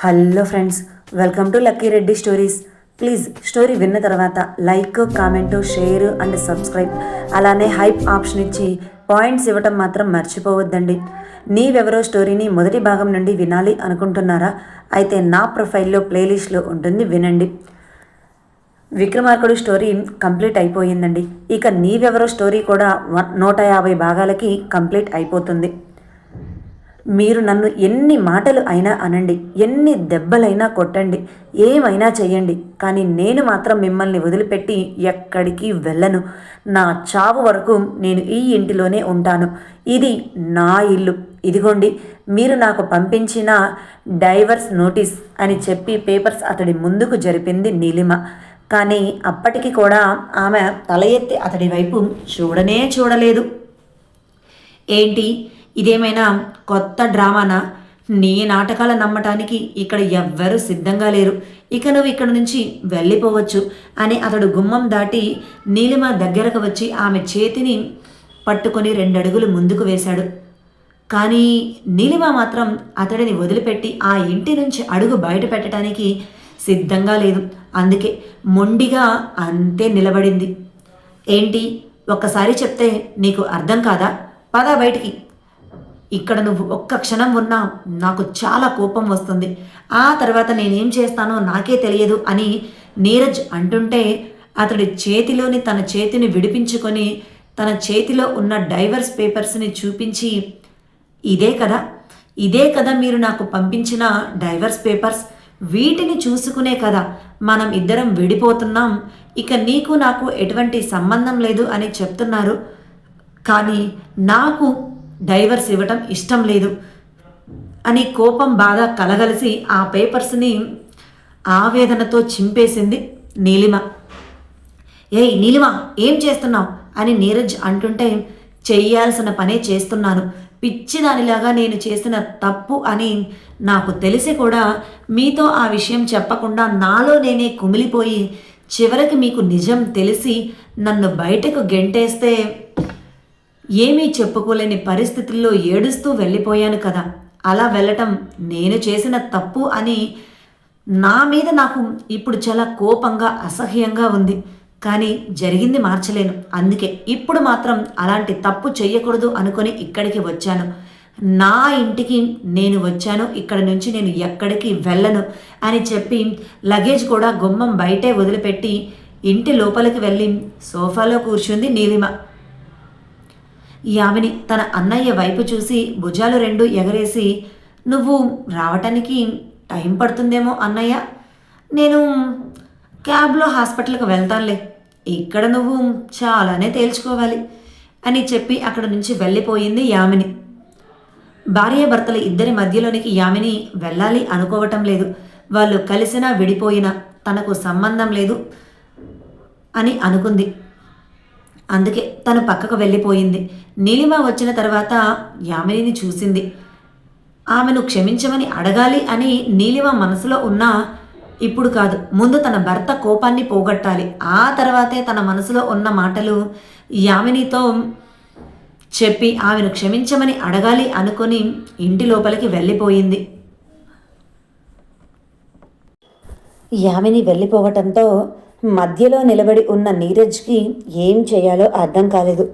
Hello friends welcome to Lucky Reddy stories. Please story విన్న తర్వాత like comment share and subscribe. అలానే hype option ఇచ్చి points ఇవ్వటం మాత్రం మర్చిపోవద్దండి. నీవెవరో స్టోరీని మొదటి భాగం నుండి వినాలి అనుకుంటున్నారా? అయితే నా ప్రొఫైల్లో ప్లేలిస్ట్లో ఉంటుంది వినండి. విక్రమార్కుడు స్టోరీ కంప్లీట్ అయిపోయిందండి. ఇక నీవెవరో స్టోరీ కూడా నూట యాభై భాగాలకి కంప్లీట్ అయిపోతుంది. మీరు నన్ను ఎన్ని మాటలు అయినా అనండి ఎన్ని దెబ్బలైనా కొట్టండి ఏమైనా చేయండి కానీ నేను మాత్రం మిమ్మల్ని వదిలిపెట్టి ఎక్కడికి వెళ్ళను. నా చావు వరకు నేను ఈ ఇంటిలోనే ఉంటాను. ఇది నా ఇల్లు. ఇదిగోండి మీరు నాకు పంపించిన డైవర్స్ నోటీస్ అని చెప్పి పేపర్స్ అతడి ముందుకు జరిపింది నీలిమ. కానీ అప్పటికి కూడా ఆమె తల ఎత్తి అతడి వైపు చూడనే చూడలేదు. ఏంటి? ఇదేమైనా కొత్త డ్రామానా? నీ నాటకాల నమ్మటానికి ఇక్కడ ఎవ్వరూ సిద్ధంగా లేరు. ఇక నువ్వు ఇక్కడ నుంచి వెళ్ళిపోవచ్చు అని అతడు గుమ్మం దాటి నీలిమ దగ్గరకు వచ్చి ఆమె చేతిని పట్టుకొని రెండడుగులు ముందుకు వేశాడు. కానీ నీలిమ మాత్రం అతడిని వదిలిపెట్టి ఆ ఇంటి నుంచి అడుగు బయట పెట్టడానికి సిద్ధంగా లేదు. అందుకే మొండిగా అంతే నిలబడింది. ఏంటి? ఒక్కసారి చెప్తే నీకు అర్థం కాదా? పద బయటికి. ఇక్కడ నువ్వు ఒక్క క్షణం ఉన్నా నాకు చాలా కోపం వస్తుంది. ఆ తర్వాత నేనేం చేస్తానో నాకే తెలియదు అని నీరజ్ అంటుంటే అతడి చేతిలోని తన చేతిని విడిపించుకొని తన చేతిలో ఉన్న డైవర్స్ పేపర్స్ని చూపించి ఇదే కదా ఇదే కదా మీరు నాకు పంపించిన డైవర్స్ పేపర్స్. వీటిని చూసుకునే కదా మనం ఇద్దరం విడిపోతున్నాం. ఇక నీకు నాకు ఎటువంటి సంబంధం లేదు అని చెప్తున్నారు. కానీ నాకు డైవర్స్ ఇవ్వటం ఇష్టం లేదు. అని కోపం బాధ కలగలిసి ఆ పేపర్స్ని ఆవేదనతో చింపేసింది నీలిమ. ఏయ్ నీలిమ ఏం చేస్తున్నావు? అని నీరజ్ అంటుంటే చేయాల్సిన పనే చేస్తున్నాను. పిచ్చి దానిలాగా నేను చేసిన తప్పు అని నాకు తెలిసి కూడా మీతో ఆ విషయం చెప్పకుండా నాలో నేనే కుమిలిపోయి చివరికి మీకు నిజం తెలిసి నన్ను బయటకు గెంటేస్తే ఏమీ చెప్పుకోలేని పరిస్థితుల్లో ఏడుస్తూ వెళ్ళిపోయాను కదా. అలా వెళ్ళటం నేను చేసిన తప్పు అని నా మీద నాకు ఇప్పుడు చాలా కోపంగా అసహ్యంగా ఉంది. కానీ జరిగింది మార్చలేను. అందుకే ఇప్పుడు మాత్రం అలాంటి తప్పు చెయ్యకూడదు అనుకొని ఇక్కడికి వచ్చాను. నా ఇంటికి నేను వచ్చాను. ఇక్కడ నుంచి నేను ఎక్కడికి వెళ్ళను అని చెప్పి లగేజ్ కూడా గుమ్మం బయటే వదిలిపెట్టి ఇంటి లోపలికి వెళ్ళి సోఫాలో కూర్చుంది నీలిమ. యామిని తన అన్నయ్య వైపు చూసి భుజాలు రెండు ఎగరేసి నువ్వు రావటానికి టైం పడుతుందేమో అన్నయ్య. నేను క్యాబ్లో హాస్పిటల్కి వెళ్తానులే. ఇక్కడ నువ్వు చాలానే తేల్చుకోవాలి అని చెప్పి అక్కడ నుంచి వెళ్ళిపోయింది యామిని. భార్యాభర్తల ఇద్దరి మధ్యలోనికి యామిని వెళ్ళాలి అనుకోవటం లేదు. వాళ్ళు కలిసినా విడిపోయినా తనకు సంబంధం లేదు అని అనుకుంది. అందుకే తను పక్కకు వెళ్ళిపోయింది. నీలిమ వచ్చిన తర్వాత యామినిని చూసింది. ఆమెను క్షమించమని అడగాలి అని నీలిమ మనసులో ఉన్నా ఇప్పుడు కాదు ముందు తన భర్త కోపాన్ని పోగొట్టాలి. ఆ తర్వాతే తన మనసులో ఉన్న మాటలు యామినితో చెప్పి ఆమెను క్షమించమని అడగాలి అనుకొని ఇంటి లోపలికి వెళ్ళిపోయింది. యామిని వెళ్ళిపోవటంతో మధ్యలో నిలబడి ఉన్న నీరజ్కి ఏం చేయాలో అర్థం కాలేదు.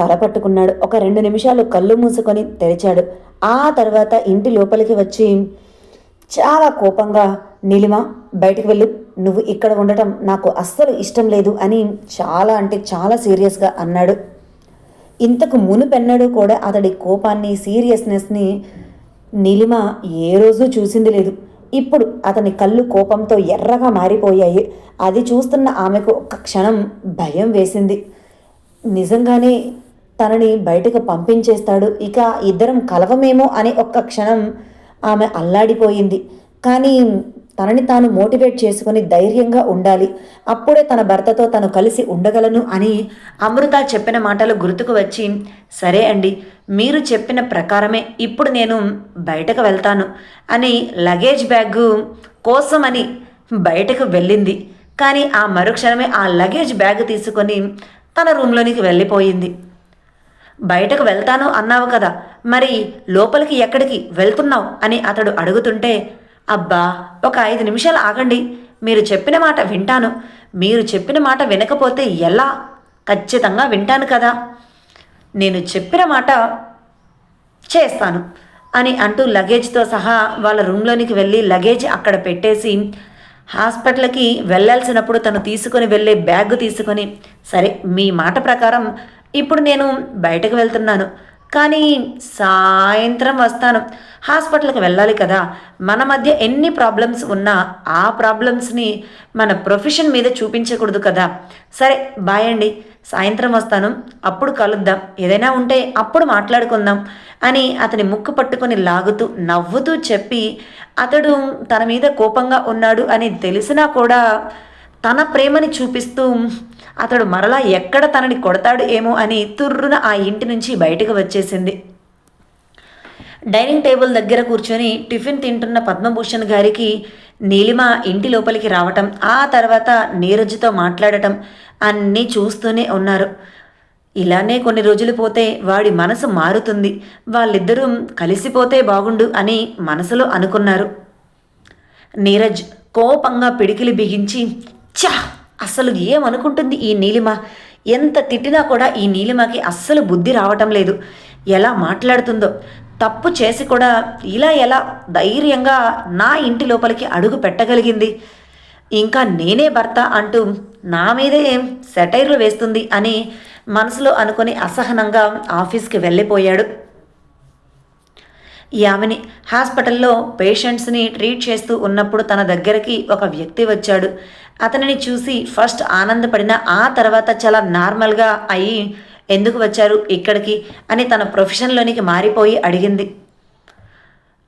తల పట్టుకున్నాడు. ఒక రెండు నిమిషాలు కళ్ళు మూసుకొని తెరిచాడు. ఆ తర్వాత ఇంటి లోపలికి వచ్చి చాలా కోపంగా నీలిమ బయటికి వెళ్ళు. నువ్వు ఇక్కడ ఉండటం నాకు అస్సలు ఇష్టం లేదు అని చాలా అంటే చాలా సీరియస్గా అన్నాడు. ఇంతకు మునుపెన్నడూ కూడా అతడి కోపాన్ని సీరియస్నెస్ని నీలిమ ఏ రోజు చూసింది లేదు. ఇప్పుడు అతని కళ్ళు కోపంతో ఎర్రగా మారిపోయాయి. అది చూస్తున్న ఆమెకు ఒక్క క్షణం భయం వేసింది. నిజంగానే తనని బయటకు పంపించేస్తాడు. ఇక ఇద్దరం కలవమేమో అని ఒక్క క్షణం ఆమె అల్లాడిపోయింది. కానీ తనని తాను మోటివేట్ చేసుకుని ధైర్యంగా ఉండాలి. అప్పుడే తన భర్తతో తను కలిసి ఉండగలను అని అమృత చెప్పిన మాటలు గుర్తుకు వచ్చి సరే అండి మీరు చెప్పిన ప్రకారమే ఇప్పుడు నేను బయటకు వెళ్తాను అని లగేజ్ బ్యాగ్ కోసమని బయటకు వెళ్ళింది. కానీ ఆ మరుక్షణమే ఆ లగేజ్ బ్యాగ్ తీసుకొని తన రూమ్లోనికి వెళ్ళిపోయింది. బయటకు వెళ్తాను అన్నావు కదా మరి లోపలికి ఎక్కడికి వెళ్తున్నావు అని అతడు అడుగుతుంటే అబ్బా ఒక ఐదు నిమిషాలు ఆగండి. మీరు చెప్పిన మాట వింటాను. మీరు చెప్పిన మాట వినకపోతే ఎలా? ఖచ్చితంగా వింటాను కదా. నేను చెప్పిన మాట చేస్తాను అని అంటూ లగేజ్తో సహా వాళ్ళ రూమ్లోనికి వెళ్ళి లగేజ్ అక్కడ పెట్టేసి హాస్పిటల్కి వెళ్ళాల్సినప్పుడు తను తీసుకొని వెళ్ళే బ్యాగ్ తీసుకొని సరే మీ మాట ప్రకారం ఇప్పుడు నేను బయటకు వెళ్తున్నాను. కానీ సాయంత్రం వస్తాను. హాస్పిటల్కి వెళ్ళాలి కదా. మన మధ్య ఎన్ని ప్రాబ్లమ్స్ ఉన్నా ఆ ప్రాబ్లమ్స్ని మన ప్రొఫెషన్ మీద చూపించకూడదు కదా. సరే బాయ్ అండి. సాయంత్రం వస్తాను. అప్పుడు కలుద్దాం. ఏదైనా ఉంటే అప్పుడు మాట్లాడుకుందాం అని అతని ముక్కు పట్టుకొని లాగుతూ నవ్వుతూ చెప్పి అతడు తన మీద కోపంగా ఉన్నాడు అని తెలిసినా కూడా తన ప్రేమని చూపిస్తూ అతడు మరలా ఎక్కడ తనని కొడతాడు ఏమో అని తుర్రున ఆ ఇంటి నుంచి బయటకు వచ్చేసింది. డైనింగ్ టేబుల్ దగ్గర కూర్చొని టిఫిన్ తింటున్న పద్మభూషణ్ గారికి నీలిమ ఇంటి లోపలికి రావటం ఆ తర్వాత నీరజ్తో మాట్లాడటం అన్నీ చూస్తూనే ఉన్నారు. ఇలానే కొన్ని రోజులు పోతే వాడి మనసు మారుతుంది. వాళ్ళిద్దరూ కలిసిపోతే బాగుండు అని మనసులో అనుకున్నారు. నీరజ్ కోపంగా పిడికిలి బిగించి చా అసలు ఏమనుకుంటుంది ఈ నీలిమ? ఎంత తిట్టినా కూడా ఈ నీలిమకి అస్సలు బుద్ధి రావటం లేదు. ఎలా మాట్లాడుతుందో? తప్పు చేసి కూడా ఇలా ఎలా ధైర్యంగా నా ఇంటి లోపలికి అడుగు పెట్టగలిగింది? ఇంకా నేనే భర్త అంటూ నా మీదే సెటైర్లు వేస్తుంది అని మనసులో అనుకుని అసహనంగా ఆఫీస్కి వెళ్ళిపోయాడు. యామిని హాస్పిటల్లో పేషెంట్స్ని ట్రీట్ చేస్తూ ఉన్నప్పుడు తన దగ్గరికి ఒక వ్యక్తి వచ్చాడు. అతనిని చూసి ఫస్ట్ ఆనందపడిన ఆ తర్వాత చాలా నార్మల్గా అయ్యి ఎందుకు వచ్చారు ఇక్కడికి? అని తన ప్రొఫెషన్లోనికి మారిపోయి అడిగింది.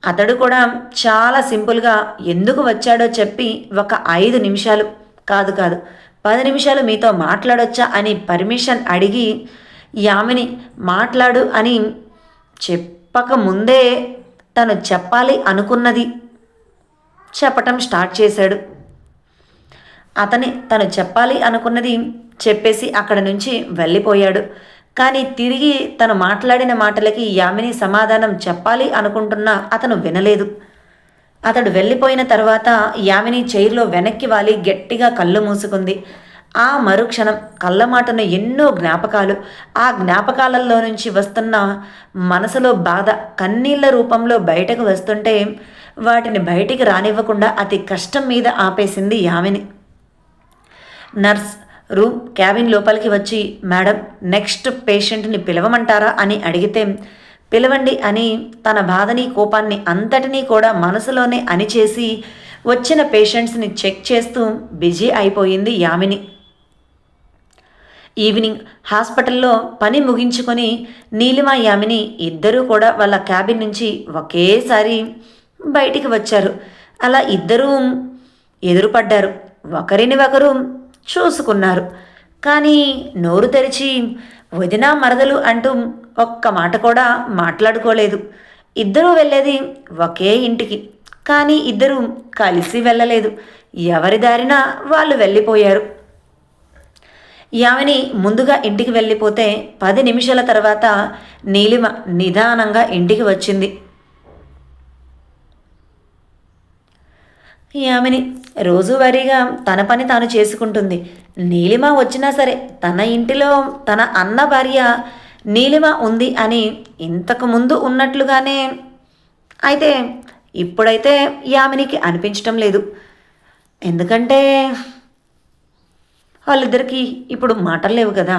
అతడు కూడా చాలా సింపుల్గా ఎందుకు వచ్చాడో చెప్పి ఒక ఐదు నిమిషాలు కాదు కాదు పది నిమిషాలు మీతో మాట్లాడొచ్చా? అని పర్మిషన్ అడిగి యామిని మాట్లాడు అని చెప్పక ముందే తను చెప్పాలి అనుకున్నది చెప్పటం స్టార్ట్ చేశాడు. అతని తను చెప్పాలి అనుకున్నది చెప్పేసి అక్కడ నుంచి వెళ్ళిపోయాడు. కానీ తిరిగి తను మాట్లాడిన మాటలకి యామిని సమాధానం చెప్పాలి అనుకుంటున్నా అతను వినలేదు. అతడు వెళ్ళిపోయిన తర్వాత యామిని చైర్లో వెనక్కి వాలి గట్టిగా కళ్ళు మూసుకుంది. ఆ మరుక్షణం కళ్ళమాటను ఎన్నో జ్ఞాపకాలు ఆ జ్ఞాపకాలలో నుంచి వస్తున్న మనసులో బాధ కన్నీళ్ళ రూపంలో బయటకు వస్తుంటే వాటిని బయటికి రానివ్వకుండా అతి కష్టం మీద ఆపేసింది యామిని. నర్స్ రూమ్ క్యాబిన్ లోపలికి వచ్చి మేడం నెక్స్ట్ పేషెంట్ని పిలవమంటారా? అని అడిగితే పిలవండి అని తన బాధని కోపాన్ని అంతటినీ కూడా మనసులోనే అనిచేసి వచ్చిన పేషెంట్స్ని చెక్ చేస్తూ బిజీ అయిపోయింది యామిని. ఈవినింగ్ హాస్పిటల్లో పని ముగించుకొని నీలిమ యామిని ఇద్దరూ కూడా వాళ్ళ క్యాబిన్ నుంచి ఒకేసారి బయటికి వచ్చారు. అలా ఇద్దరూ ఎదురుపడ్డారు. ఒకరిని ఒకరు చూసుకున్నారు. కానీ నోరు తెరిచి వదినా మరదలు అంటూ ఒక్క మాట కూడా మాట్లాడుకోలేదు. ఇద్దరూ వెళ్ళేది ఒకే ఇంటికి. కానీ ఇద్దరూ కలిసి వెళ్ళలేదు. ఎవరి దారిన వాళ్ళు వెళ్ళిపోయారు. యామిని ముందుగా ఇంటికి వెళ్ళిపోతే పది నిమిషాల తర్వాత నీలిమ నిదానంగా ఇంటికి వచ్చింది. యామిని రోజువారీగా తన పని తాను చేసుకుంటుంది. నీలిమ వచ్చినా సరే తన ఇంటిలో తన అన్న భార్య నీలిమ ఉంది అని ఇంతకు ముందు ఉన్నట్లుగానే అయితే ఇప్పుడైతే యామినికి అనిపించటం లేదు. ఎందుకంటే వాళ్ళిద్దరికీ ఇప్పుడు మాటలు లేవు కదా.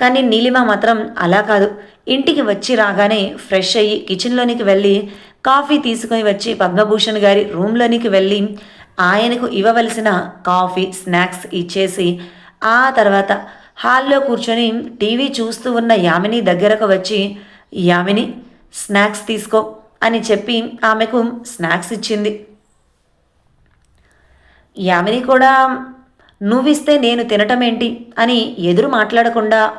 కానీ నీలిమ మాత్రం అలా కాదు. ఇంటికి వచ్చి రాగానే ఫ్రెష్ అయ్యి కిచెన్లోనికి వెళ్ళి కాఫీ తీసుకొని వచ్చి పద్మభూషణ్ గారి రూమ్లోనికి వెళ్ళి ఆయనకు ఇవ్వవలసిన కాఫీ స్నాక్స్ ఇచ్చేసి ఆ తర్వాత హాల్లో కూర్చొని టీవీ చూస్తూ ఉన్న యామిని దగ్గరకు వచ్చి యామిని స్నాక్స్ తీసుకో అని చెప్పి ఆమెకు స్నాక్స్ ఇచ్చింది. యామిని కూడా నువ్విస్తే నేను తినటం ఏంటి అని ఎదురు మాట్లాడకుండా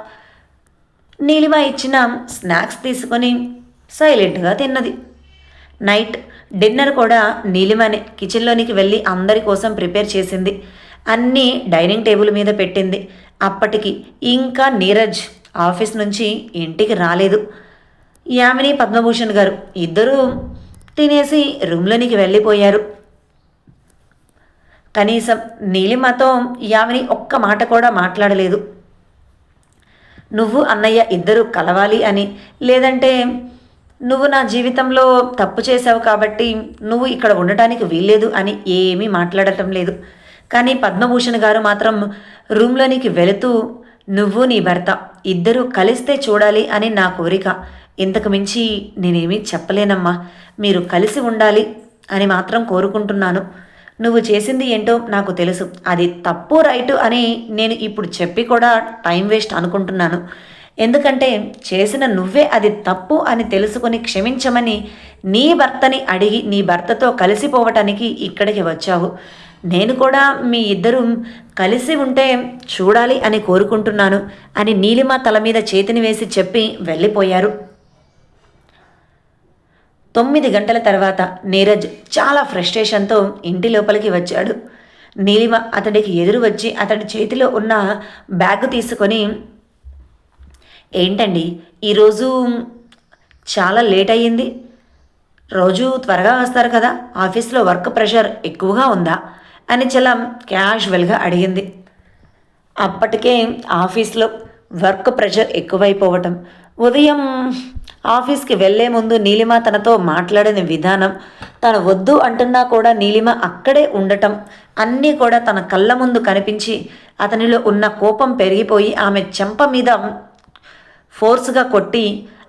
నీలిమ ఇచ్చిన స్నాక్స్ తీసుకొని సైలెంట్గా తిన్నది. నైట్ డిన్నర్ కూడా నీలిమనే. కిచెన్లోనికి వెళ్ళి అందరి కోసం ప్రిపేర్ చేసింది. అన్నీ డైనింగ్ టేబుల్ మీద పెట్టింది. అప్పటికి ఇంకా నీరజ్ ఆఫీస్ నుంచి ఇంటికి రాలేదు. యామిని పద్మభూషణ్ గారు ఇద్దరూ తినేసి రూమ్లోనికి వెళ్ళిపోయారు. కనీసం నీలిమతో యామిని ఒక్క మాట కూడా మాట్లాడలేదు. నువ్వు అన్నయ్య ఇద్దరు కలవాలి అని లేదంటే నువ్వు నా జీవితంలో తప్పు చేశావు కాబట్టి నువ్వు ఇక్కడ ఉండటానికి వీల్లేదు అని ఏమీ మాట్లాడటం లేదు. కానీ పద్మభూషణ్ గారు మాత్రం రూమ్లోనికి వెళుతూ నువ్వు నీ భర్త ఇద్దరూ కలిస్తే చూడాలి అని నా కోరిక. ఇంతకు మించి నేనేమీ చెప్పలేనమ్మా. మీరు కలిసి ఉండాలి అని మాత్రం కోరుకుంటున్నాను. నువ్వు చేసింది ఏంటో నాకు తెలుసు. అది తప్పు రైటు అని నేను ఇప్పుడు చెప్పి కూడా టైం వేస్ట్ అనుకుంటున్నాను. ఎందుకంటే చేసిన నువ్వే అది తప్పు అని తెలుసుకొని క్షమించమని నీ భర్తని అడిగి నీ భర్తతో కలిసిపోవటానికి ఇక్కడికి వచ్చావు. నేను కూడా మీ ఇద్దరు కలిసి ఉంటే చూడాలి అని కోరుకుంటున్నాను అని నీలిమ తల మీద చేతిని వేసి చెప్పి వెళ్ళిపోయారు. తొమ్మిది గంటల తర్వాత నీరజ్ చాలా ఫ్రస్ట్రేషన్తో ఇంటి లోపలికి వచ్చాడు. నీలిమ అతడికి ఎదురు వచ్చి అతడి చేతిలో ఉన్న బ్యాగ్ తీసుకొని ఏంటండి ఈరోజు చాలా లేట్ అయ్యింది. రోజు త్వరగా వస్తారు కదా ఆఫీస్లో వర్క్ ప్రెషర్ ఎక్కువగా ఉందా? అని చాలా క్యాజువల్గా అడిగింది. అప్పటికే ఆఫీస్లో వర్క్ ప్రెషర్ ఎక్కువైపోవటం ఉదయం ఆఫీస్కి వెళ్ళే ముందు నీలిమ తనతో మాట్లాడిన విధానం తను వద్దు అంటున్నా కూడా నీలిమ అక్కడే ఉండటం అన్నీ కూడా తన కళ్ళ ముందు కనిపించి అతనిలో ఉన్న కోపం పెరిగిపోయి ఆమె చెంప మీద ఫోర్స్గా కొట్టి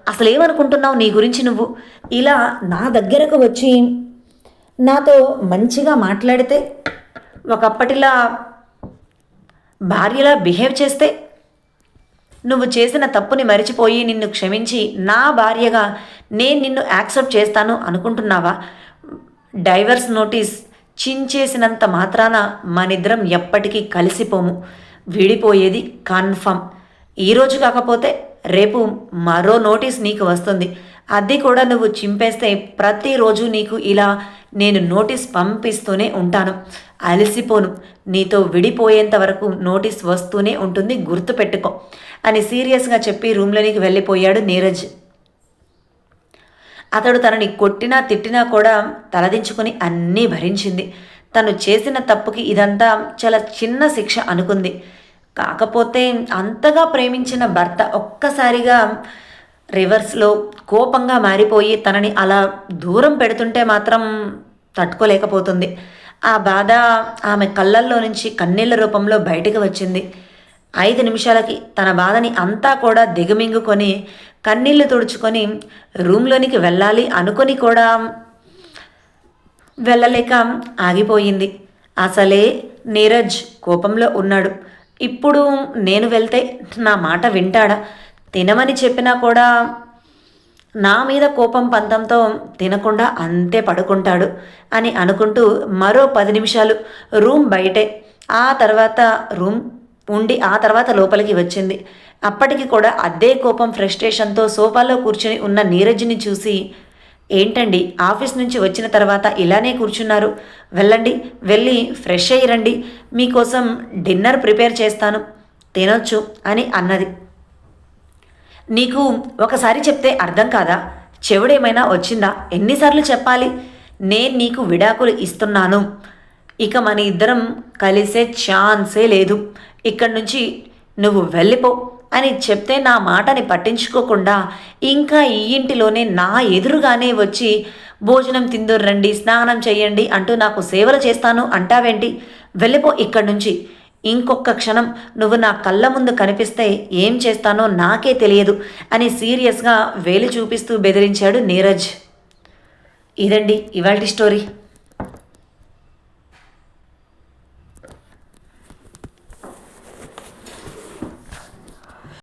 అసలు ఏమనుకుంటున్నావు నీ గురించి నువ్వు? ఇలా నా దగ్గరకు వచ్చి నాతో మంచిగా మాట్లాడితే ఒకప్పటిలా భార్యలా బిహేవ్ చేస్తే నువ్వు చేసిన తప్పుని మరిచిపోయి నిన్ను క్షమించి నా భార్యగా నేను నిన్ను యాక్సెప్ట్ చేస్తాను అనుకుంటున్నావా? డైవర్స్ నోటీస్ చించేసినంత మాత్రాన మనిద్దరం ఎప్పటికీ కలిసిపోము. విడిపోయేది కన్ఫర్మ్. ఈరోజు కాకపోతే రేపు మరో నోటీస్ నీకు వస్తుంది. అది కూడా నువ్వు చింపేస్తే ప్రతిరోజు నీకు ఇలా నేను నోటీస్ పంపిస్తూనే ఉంటాను. అలసిపోను. నీతో విడిపోయేంత వరకు నోటీస్ వస్తూనే ఉంటుంది. గుర్తుపెట్టుకో. అని సీరియస్గా చెప్పి రూమ్లోనికి వెళ్ళిపోయాడు నీరజ్. అతడు తనని కొట్టినా తిట్టినా కూడా తలదించుకుని అన్నీ భరించింది. తను చేసిన తప్పుకి ఇదంతా చాలా చిన్న శిక్ష అనుకుంది. కాకపోతే అంతగా ప్రేమించిన భర్త ఒక్కసారిగా రివర్స్లో కోపంగా మారిపోయి తనని అలా దూరం పెడుతుంటే మాత్రం తట్టుకోలేకపోతుంది. ఆ బాధ ఆమె కళ్ళల్లో నుంచి కన్నీళ్ళ రూపంలో బయటకు వచ్చింది. ఐదు నిమిషాలకి తన బాధని అంతా కూడా దిగమింగుకొని కన్నీళ్ళు తుడుచుకొని రూమ్లోనికి వెళ్ళాలి అనుకొని కూడా వెళ్ళలేక ఆగిపోయింది. అసలే నీరజ్ కోపంలో ఉన్నాడు. ఇప్పుడు నేను వెళ్తే నా మాట వింటాడా? తినమని చెప్పినా కూడా నా మీద కోపం పంతంతో తినకుండా అంతే పడుకుంటాడు అని అనుకుంటూ మరో పది నిమిషాలు రూమ్ బయటే. ఆ తర్వాత రూమ్ ఉండి ఆ తర్వాత లోపలికి వచ్చింది. అప్పటికి కూడా అదే కోపం ఫ్రస్ట్రేషన్తో సోఫాలో కూర్చుని ఉన్న నీరజ్ని చూసి ఏంటండి ఆఫీస్ నుంచి వచ్చిన తర్వాత ఇలానే కూర్చున్నారు? వెళ్ళండి వెళ్ళి ఫ్రెష్ అయ్యి రండి. మీకోసం డిన్నర్ ప్రిపేర్ చేస్తాను. తినొచ్చు అని అన్నది. నీకు ఒకసారి చెప్తే అర్థం కాదా? చెవుడేమైనా వచ్చిందా? ఎన్నిసార్లు చెప్పాలి? నేను నీకు విడాకులు ఇస్తున్నాను. ఇక మన ఇద్దరం కలిసే ఛాన్సే లేదు. ఇక్కడి నుంచి నువ్వు వెళ్ళిపో అని చెప్తే నా మాటని పట్టించుకోకుండా ఇంకా ఈ ఇంటిలోనే నా ఎదురుగానే వచ్చి భోజనం తిందుర్రండి స్నానం చేయండి అంటూ నాకు సేవలు చేస్తాను అంటావేంటి? వెళ్ళిపో ఇక్కడి నుంచి. ఇంకొక క్షణం నువ్వు నా కళ్ళ ముందు కనిపిస్తే ఏం చేస్తానో నాకే తెలియదు అని సీరియస్గా వేలు చూపిస్తూ బెదిరించాడు నీరజ్. ఇదండి ఇవాల్టి స్టోరీ.